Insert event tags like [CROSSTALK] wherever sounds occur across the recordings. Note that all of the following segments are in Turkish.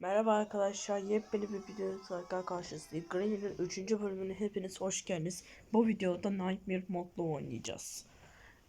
Merhaba arkadaşlar, yepyeni bir videoda karşınızdayım. Granny'nin 3. bölümüne hepiniz hoş geldiniz. Bu videoda Nightmare modla oynayacağız.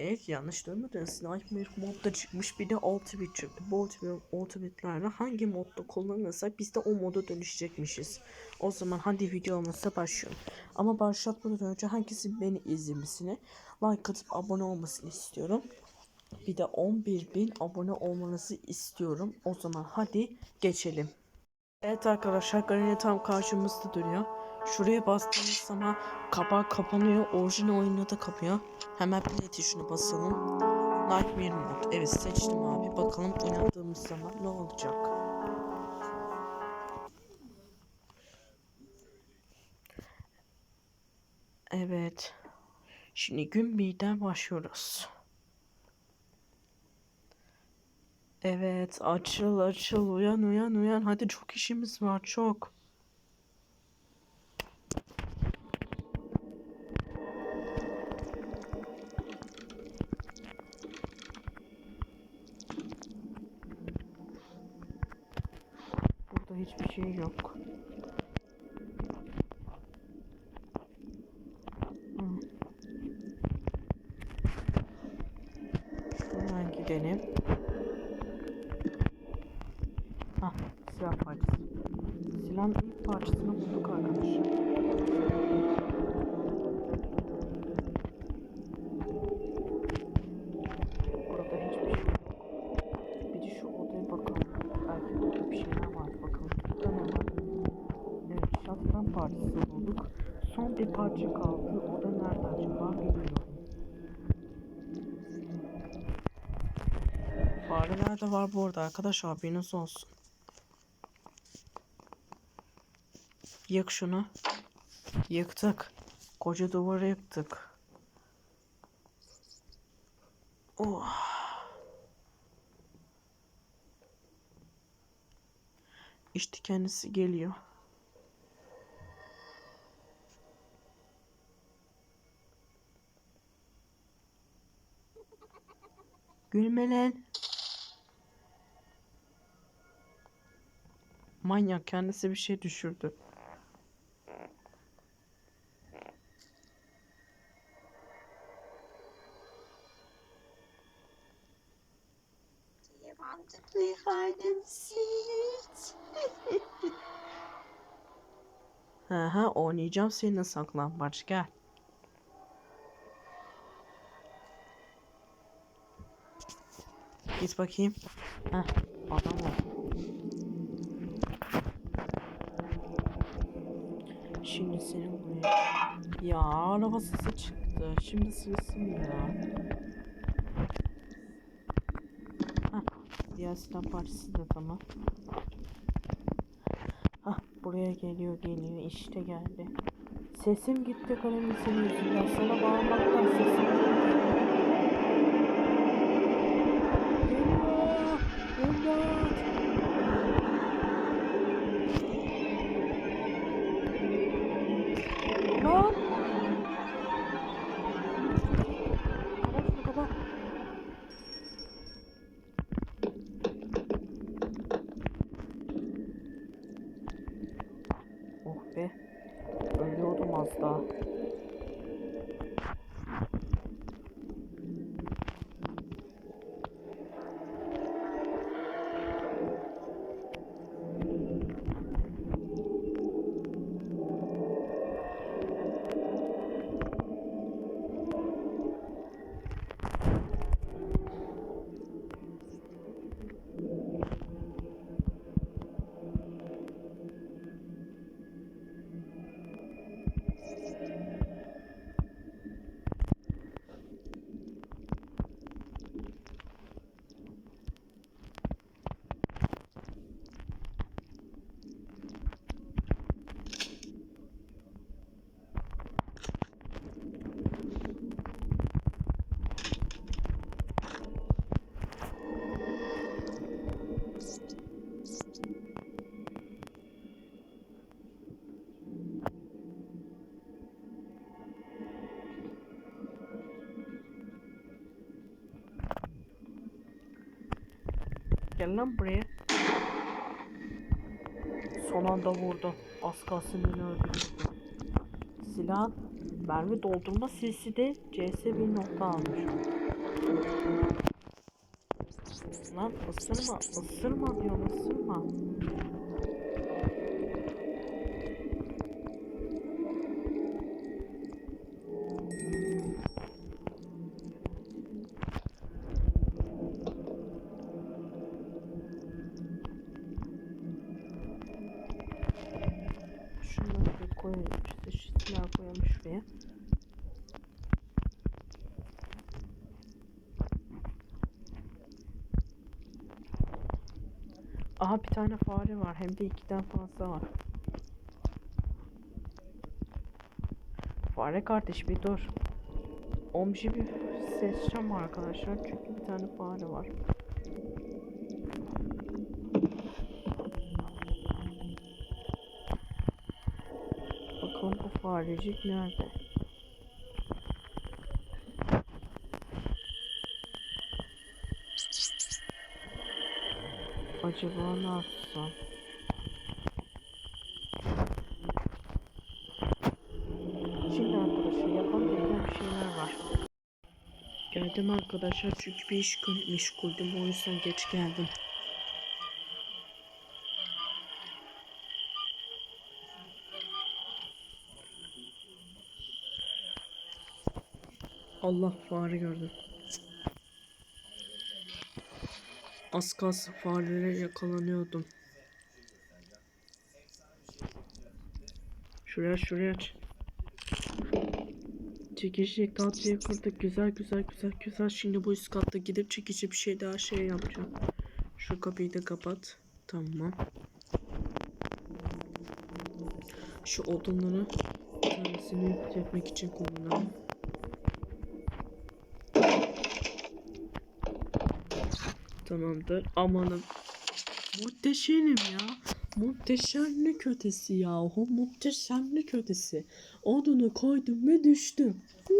Evet yanlış duymadınız. Nightmare modda çıkmış bir de Ultimate çıktı. Bu Ultimate, Ultimate'lerle hangi modda kullanırsak biz de o moda dönüşecekmişiz. O zaman hadi videomuza başlayalım. Ama başlatmadan önce herkesin beni izlemesini, like atıp abone olmasını istiyorum. Bir de 11.000 abone olmanızı istiyorum. O zaman hadi geçelim. Evet arkadaşlar Granny tam karşımızda duruyor. Şuraya bastığımız zaman kapağı kapanıyor. Orijinal oyunu da kapıyor. Hemen play tuşuna basalım. Nightmare mod. Evet seçtim abi. Bakalım oynadığımız zaman ne olacak. Evet. Şimdi gün birden başlıyoruz. Evet açıl açıl uyan uyan uyan hadi çok işimiz var çok. Burada hiçbir şey yok. Hı. Şuradan gidelim. Hah, silah parçası. Silahın ilk parçasını bulduk arkadaşlar. Burada hiçbir şey yok. Bir de şu odaya bakalım. Belki burada bir şeyler var. Bakalım burada ne var? Evet, şatkan parçası bulduk. Son bir parça kaldı. O da nerede acaba bilmiyorum. Fareler de var bu arada arkadaşlar haberiniz olsun. Yık şunu. Yıktık. Koca duvarı yıktık. Oh. İşte kendisi geliyor. Gülme lan. Manyak kendisi bir şey düşürdü. Hı oynayacağım seninle saklambaç gel. Git bakayım. Heh, adam var. Şimdi senin buraya. Ya araba sesi çıktı. Şimdi sırası ya? Heh, diğer silah parçası da tamam. Hah buraya geliyor geliyor işte geldi. Sesim gitti kalemin senin yüzünden. Sana bağırmaktan sesim gitti. Gel lan buraya. son anda vurdu. Az kalsın beni öldürüyordu. Silah mermi doldurma sesi de CS bir nokta almış. Lan ısırma, ısırma diyorum ısırma. Şuraya. Aha bir tane fare var hem de ikiden fazla var. Fare kardeş bir dur. Omji bir seçeceğim arkadaşlar çünkü bir tane fare var. Bakalım bu farecik nerede? Acaba ne yapsam? Şimdi arkadaşlar yapabileceğim şeyler var. Geldim arkadaşlar çünkü bir iş meşguldüm o yüzden geç geldim. Allah fare gördüm. Az kalsın farelere yakalanıyordum. Şuraya şuraya aç. Çekici tatlıyı kırdık. Güzel güzel güzel güzel. Şimdi bu üst katta gidip çekici bir şey daha şey yapacağım. Şu kapıyı da kapat. Tamam. Şu odunları tanesini çekmek için kullanalım. Tamamdır. Amanım. Muhteşemim ya. Muhteşemlik ötesi yahu. Muhteşemlik ötesi. Odunu koydum ve düştüm. Huu.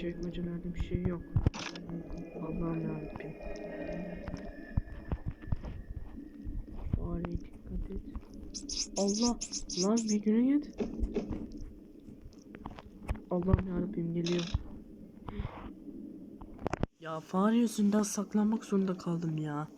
Çekmecelerde bir şey yok. Allah'ım yarabbim. Fareye dikkat et. Allah! Lan bir güne git. Allah'ım yarabbim geliyor. Ya fare yüzünden saklanmak zorunda kaldım ya.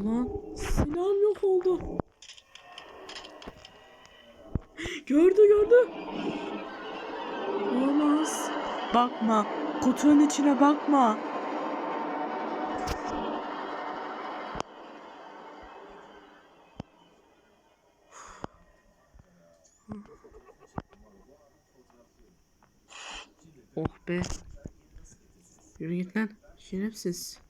Ulan silahım yok oldu. Gördü gördü. Olamaz. Bakma. Kutunun içine bakma. Oh be. Yürü git lan. Şerefsiz.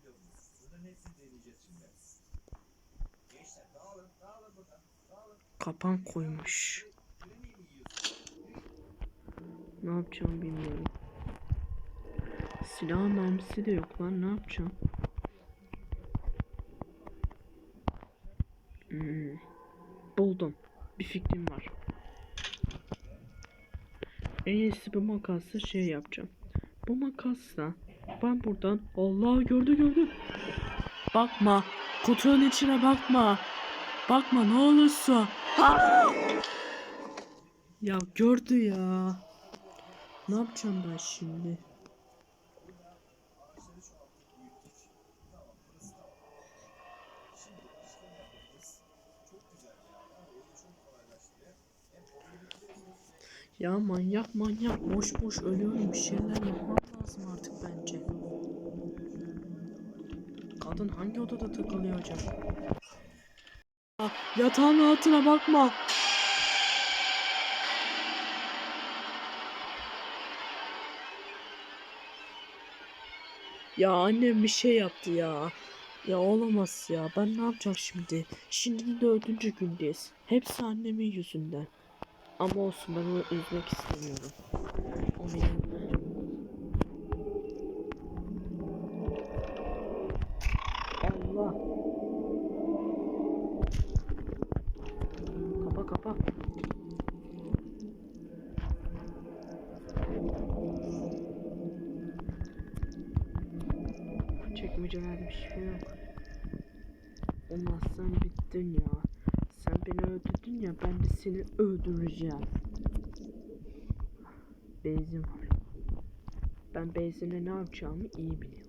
Kapan koymuş. Ne yapacağım bilmiyorum. Silah mermisi de yok lan ne yapacağım? Hmm. Buldum. Bir fikrim var. En iyisi bu makasla şey yapacağım. Bu makasla ben buradan Allah gördü gördü. Bakma. Kutunun içine bakma. Bakma ne olursa. Ya gördü ya. Ne yapacağım ben şimdi? Ya manyak manyak boş boş ölüyorum bir şeyler yapmam lazım artık bence. Kadın hangi odada takılıyor acaba? Yatağın altına bakma. Ya annem bir şey yaptı ya. Ya olamaz ya. Ben ne yapacağım şimdi? Şimdi dördüncü gündeyiz. Hepsi annemin yüzünden. Ama olsun ben onu üzmek istemiyorum. O benim. Allah. Kapa kapa. Çekmecelerde bir şey yok. Olmaz sen bittin ya. Sen beni öldürdün ya ben de seni öldüreceğim. Benzin var. Ben benzinle ne yapacağımı iyi biliyorum.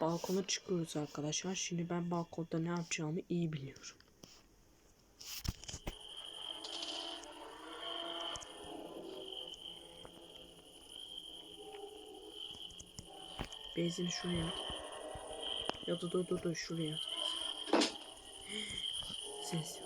Balkona çıkıyoruz arkadaşlar. Şimdi ben balkonda ne yapacağımı iyi biliyorum. Benzini şuraya. Ya da dur dur dur şuraya. [GASPS] Ses.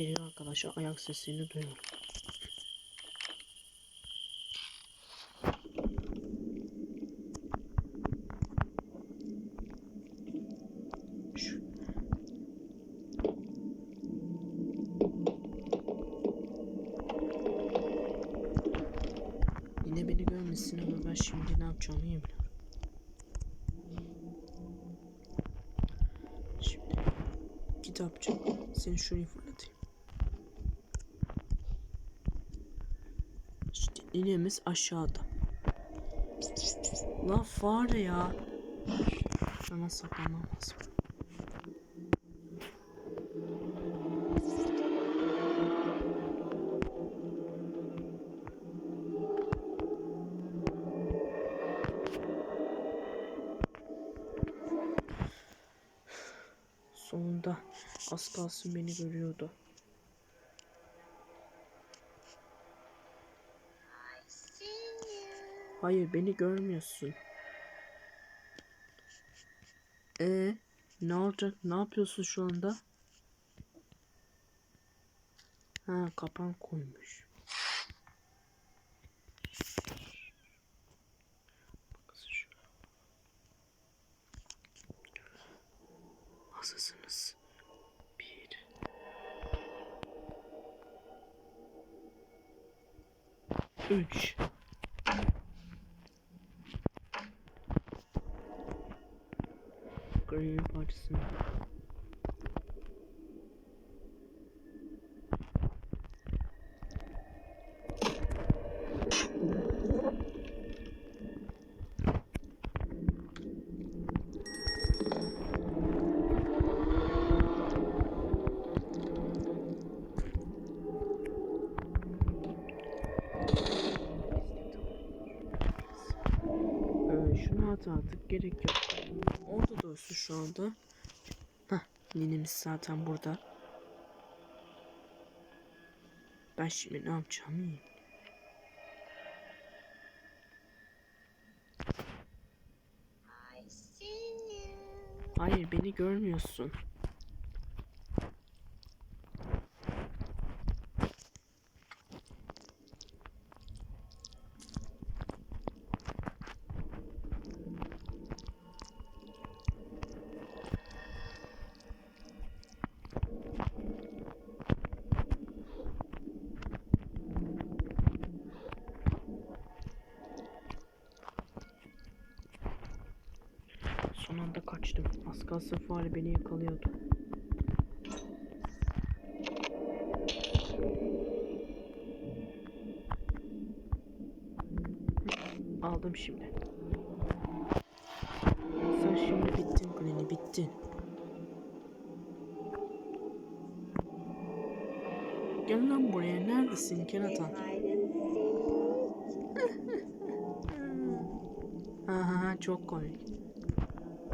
Geliyor arkadaşlar ayak sesini duyuyorum. Yine beni görmesin ama ben şimdi ne yapacağımı iyi biliyorum. Şimdi kitapçı seni şuraya fırlatayım. İşte inemiz aşağıda. Lan fare ya. Sana saklanmam. Sonunda az kalsın beni görüyordu. Hayır beni görmüyorsun. E ne olacak? Ne yapıyorsun şu anda? Ha kapan koymuş. Hazırsınız. Bir. Üç. Ee, şunu at artık gerek yok. Orada dursun şu anda. Hah ninemiz zaten burada. Ben şimdi ne you. Hayır beni görmüyorsun. Son anda kaçtım. Az kalsın fare beni yakalıyordu. Aldım şimdi. Sen şimdi bittin Granny bittin. Gel lan buraya neredesin keratan? Ha ha ha çok komik.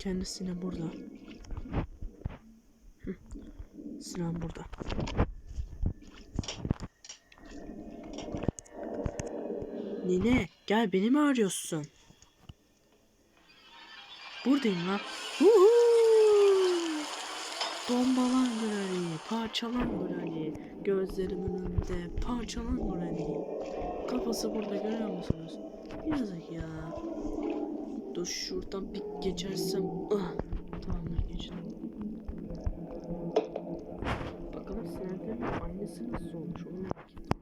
Kendisine burada. Sinan burada. Nine gel beni mi arıyorsun? Buradayım lan. Bombalan Granny, parçalan Granny. Gözlerimin önünde parçalan Granny. Kafası burada görüyor musunuz? Yazık ya. Dur şuradan bir geçersem. Ah, tamamdır geçtim. Bakalım Sinan'ın annesi nasıl olmuş onu merak ettim.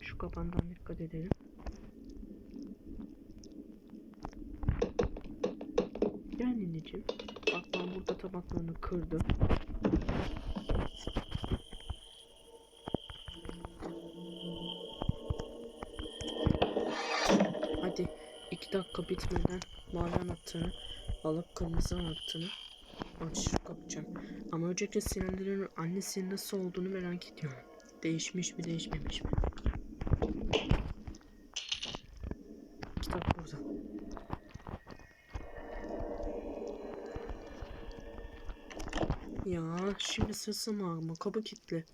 Şu kapandan dikkat edelim. Gel nineciğim. Bak ben burada tabaklarını kırdım. dakika bitmeden mavi anahtarı alıp kırmızı anahtarı açıp kapacağım. Ama öncelikle Sinan'ın annesinin nasıl olduğunu merak ediyorum. Değişmiş mi değişmemiş mi? Kitap burada. Ya şimdi sırası mı? Kapı kilitli.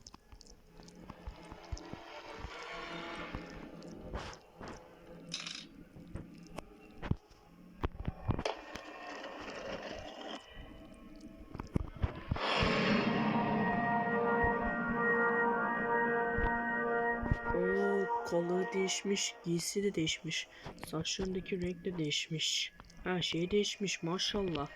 Değişmiş, giysi de değişmiş. Saçlarındaki renk de değişmiş. Her şey değişmiş maşallah.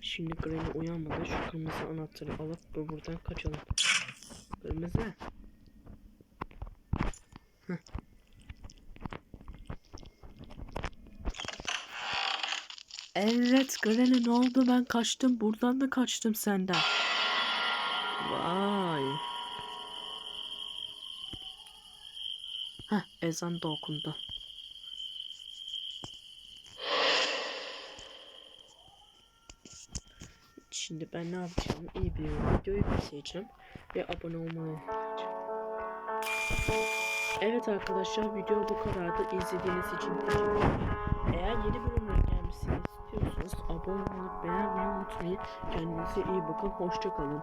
Şimdi Granny uyanmadan şu kırmızı anahtarı alıp bu- buradan kaçalım. Kırmızı. Heh. Evet Granny ne oldu ben kaçtım buradan da kaçtım senden. Vay. Heh ezan da okundu. Şimdi ben ne yapacağım? İyi bir videoyu bitireceğim ve abone olmayı. Evet arkadaşlar video bu kadardı. İzlediğiniz için teşekkür ederim. Eğer yeni bölümler gelmesini istiyorsanız abone olup beğenmeyi unutmayın. Kendinize iyi bakın. Hoşçakalın.